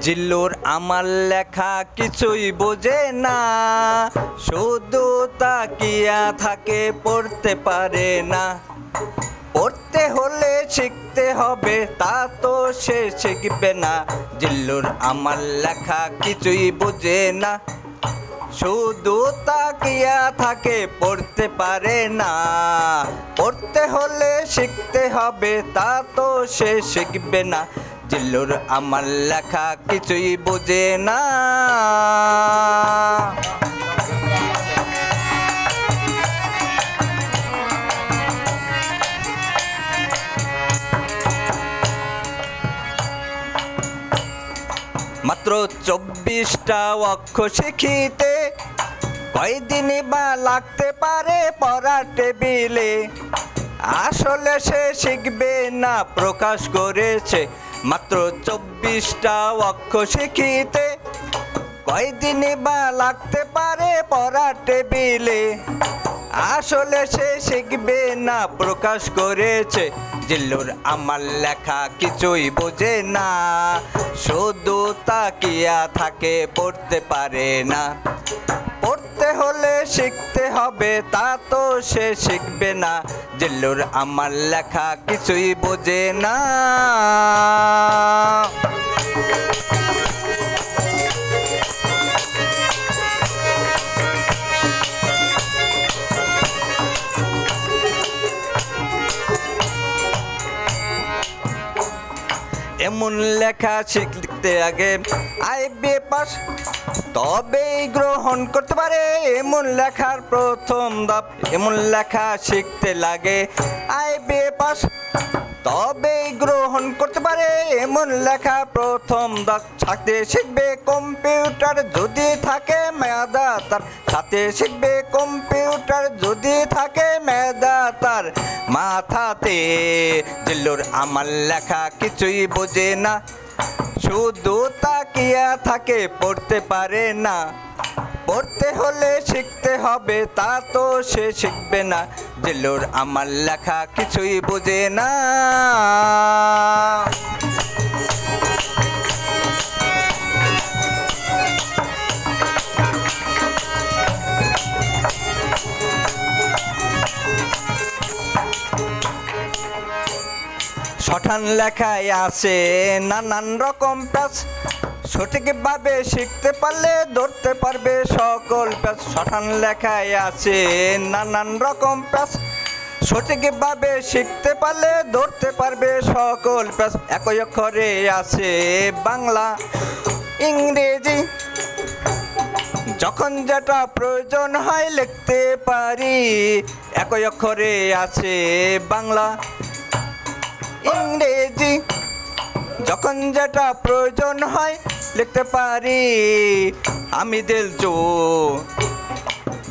জিল্লুর আমার লেখা কিছুই বোঝে না। শুধু তাকিয়া থাকে, পড়তে পারে না। পড়তে হলে শিখতে হবে, তা তো সে শিখবে না। জিল্লুর আমার লেখা কিছুই বোঝে না। শুধু তাকিয়া থাকে, পড়তে পারে না। পড়তে হলে শিখতে হবে, তা তো সে শিখবে না। জিল্লুর আমার লেখা কিছুই বোঝে না। মাত্র চব্বিশটা অক্ষর শিখিতে কয়দিনই বা লাগতে পারে পড়ার টেবিলে। আসলে সে শিখবে না, প্রকাশ করেছে মাত্র চব্বিশটা অক্ষর শিখিতে। কয়দিনই বা লাগতে পারে পড়ার টেবিলে। আসলে সে শিখবে না, প্রকাশ করেছে। জিল্লুর আমার লেখা কিছুই বোঝে না। শুধু তাকিয়া থাকে, পড়তে পারে না। পড়তে হলে শিখতে হবে, তা তো সে শিখবে না। জিল্লুর আমার লেখা কিছুই বোঝে না। এমন লেখা শিখতে আগে আই বি পাস। তবেই গ্রহণ করতে পারে। এমন লেখার প্রথম ধাপ, এমন লেখা শিখতে লাগে। I B pass. তবেই গ্রহণ করতে পারে। এমন লেখা প্রথম দাগ সাথে শিখবে কম্পিউটার যদি থাকে মেধা তার। সাথে শিখবে কম্পিউটার যদি থাকে মেধা তার। মাথাতে জিল্লুর আমার লেখা কিছুই বোঝে না। শুধু তাকিয়া থাকে, পড়তে পারে না। পড়তে হলে শিখতে হবে, তা তো সে শিখবে না। জেলোর আমার লেখা কিছুই বোঝে না। সঠান লেখায় আছে। নানান রকম প্যাচ। সঠিকভাবে শিখতে পারলে ধরতে পারবে সকল প্যাচ। সঠান লেখায় আছে, নানান রকম প্যাচ। সঠিকভাবে শিখতে পারলে ধরতে পারবে সকল প্যাচ। একই অক্ষরে আছে বাংলা, ইংরেজি। যখন যেটা প্রয়োজন হয় লিখতে পারি। একই অক্ষরে আছে বাংলা ইংরেজি। যখন যেটা প্রয়োজন হয়, লিখতে পারি। আমি দিল জো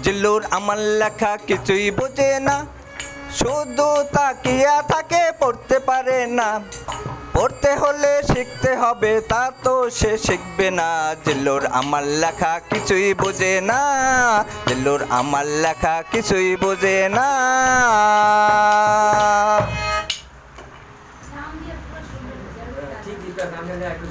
জিল্লুর আমার লেখা কিছুই বোঝে না। শুধু তাকিয়া থাকে, পড়তে পারে না। পড়তে হলে শিখতে হবে, তা তো সে শিখবে না। জিল্লুর আমার লেখা কিছুই বোঝে না। জিল্লুর আমার লেখা কিছুই বোঝে না। একটু